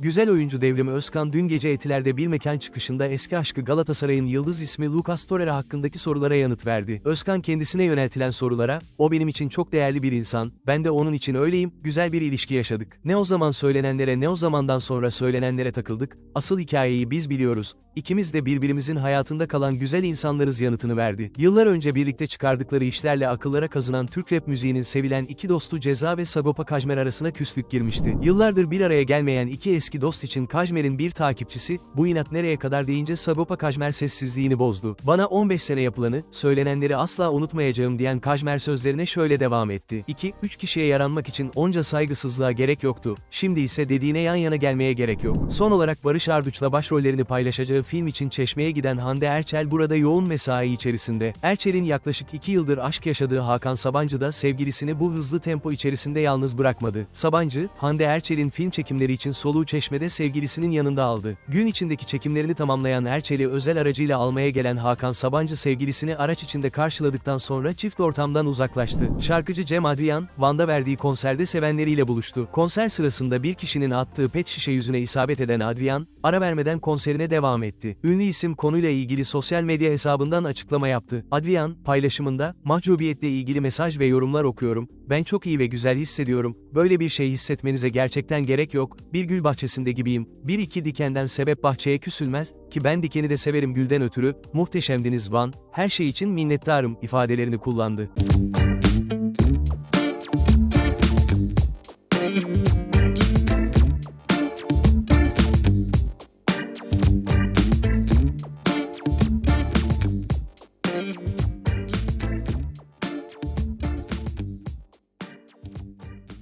Güzel oyuncu Devrim Özkan dün gece Etiler'de bir mekan çıkışında eski aşkı Galatasaray'ın yıldız ismi Lucas Torreira hakkındaki sorulara yanıt verdi. Özkan kendisine yöneltilen sorulara, o benim için çok değerli bir insan, ben de onun için öyleyim, güzel bir ilişki yaşadık. Ne o zaman söylenenlere ne o zamandan sonra söylenenlere takıldık, asıl hikayeyi biz biliyoruz. İkimiz de birbirimizin hayatında kalan güzel insanlarız yanıtını verdi. Yıllar önce birlikte çıkardıkları işlerle akıllara kazınan Türk rap müziğinin sevilen iki dostu Ceza ve Sagopa Kajmer arasına küslük girmişti. Yıllardır bir araya gelmeyen iki eski dost için Kajmer'in bir takipçisi, bu inat nereye kadar deyince Sagopa Kajmer sessizliğini bozdu. Bana 15 sene yapılanı, söylenenleri asla unutmayacağım diyen Kajmer sözlerine şöyle devam etti. 2-3 kişiye yaranmak için onca saygısızlığa gerek yoktu. Şimdi ise dediğine yan yana gelmeye gerek yok. Son olarak Barış Arduç'la başrollerini paylaşacağı film için Çeşme'ye giden Hande Erçel burada yoğun mesai içerisinde. Erçel'in yaklaşık 2 yıldır aşk yaşadığı Hakan Sabancı da sevgilisini bu hızlı tempo içerisinde yalnız bırakmadı. Sabancı, Hande Erçel'in film çekimleri için soluğu Çeşme'de sevgilisinin yanında aldı. Gün içindeki çekimlerini tamamlayan Erçel'i özel aracıyla almaya gelen Hakan Sabancı sevgilisini araç içinde karşıladıktan sonra çift ortamdan uzaklaştı. Şarkıcı Cem Adrian, Van'da verdiği konserde sevenleriyle buluştu. Konser sırasında bir kişinin attığı pet şişe yüzüne isabet eden Adrian, ara vermeden konserine devam etti. Ünlü isim konuyla ilgili sosyal medya hesabından açıklama yaptı. Adrian, paylaşımında, mahcubiyetle ilgili mesaj ve yorumlar okuyorum, ben çok iyi ve güzel hissediyorum, böyle bir şey hissetmenize gerçekten gerek yok, bir gül bahçesinde gibiyim, bir iki dikenden sebep bahçeye küsülmez, ki ben dikeni de severim gülden ötürü, muhteşemdiniz Van, her şey için minnettarım ifadelerini kullandı.